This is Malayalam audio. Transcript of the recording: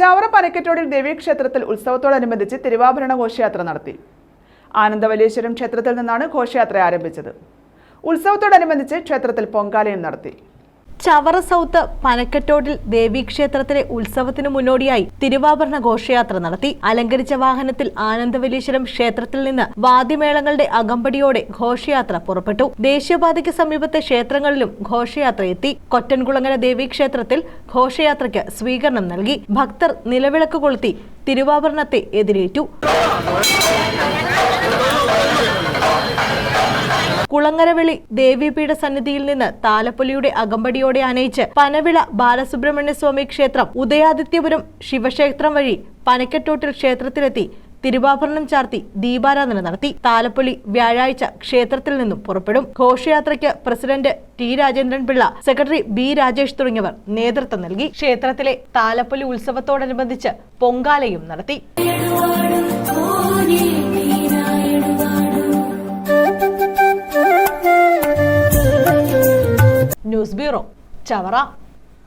ചവറ പനക്കറ്റോടിൽ ദേവീക്ഷേത്രത്തിൽ ഉത്സവത്തോടനുബന്ധിച്ച് തിരുവാഭരണ ഘോഷയാത്ര നടത്തി. ആനന്ദവല്ലേശ്വരം ക്ഷേത്രത്തിൽ നിന്നാണ് ഘോഷയാത്ര ആരംഭിച്ചത്. ഉത്സവത്തോടനുബന്ധിച്ച് ക്ഷേത്രത്തിൽ പൊങ്കാലയും നടത്തി. ചവറ സൗത്ത് പനക്കറ്റോട്ടിൽ ദേവീക്ഷേത്രത്തിലെ ഉത്സവത്തിന് മുന്നോടിയായി തിരുവാഭരണ ഘോഷയാത്ര നടത്തി. അലങ്കരിച്ച വാഹനത്തിൽ ആനന്ദവല്ലീശ്വരം ക്ഷേത്രത്തിൽ നിന്ന് വാദ്യമേളങ്ങളുടെ അകമ്പടിയോടെ ഘോഷയാത്ര പുറപ്പെട്ടു. ദേശീയപാതയ്ക്ക് സമീപത്തെ ക്ഷേത്രങ്ങളിലും ഘോഷയാത്ര എത്തി. കൊറ്റൻകുളങ്ങര ദേവീക്ഷേത്രത്തിൽ ഘോഷയാത്രയ്ക്ക് സ്വീകരണം നൽകി. ഭക്തർ നിലവിളക്ക് കൊളുത്തി തിരുവാഭരണത്തെ എതിരേറ്റു. കുളങ്ങരവിളി ദേവീപീഠ സന്നിധിയിൽ നിന്ന് താലപ്പൊലിയുടെ അകമ്പടിയോടെ അനയിച്ച് പനവിള ബാലസുബ്രഹ്മണ്യ സ്വാമി ക്ഷേത്രം ഉദയാദിത്യപുരം ശിവക്ഷേത്രം വഴി പനക്കെട്ടോട്ടിൽ ക്ഷേത്രത്തിലെത്തി തിരുവാഭരണം ചാർത്തി ദീപാരാധന നടത്തി. താലപ്പൊലി വ്യാഴാഴ്ച ക്ഷേത്രത്തിൽ നിന്നും പുറപ്പെടും. ഘോഷയാത്രയ്ക്ക് president T Rajendran Pillai secretary B Rajesh തുടങ്ങിയവർ നേതൃത്വം നൽകി. ക്ഷേത്രത്തിലെ താലപ്പൊലി ഉത്സവത്തോടനുബന്ധിച്ച് പൊങ്കാലയും നടത്തി. News bureau Chavara.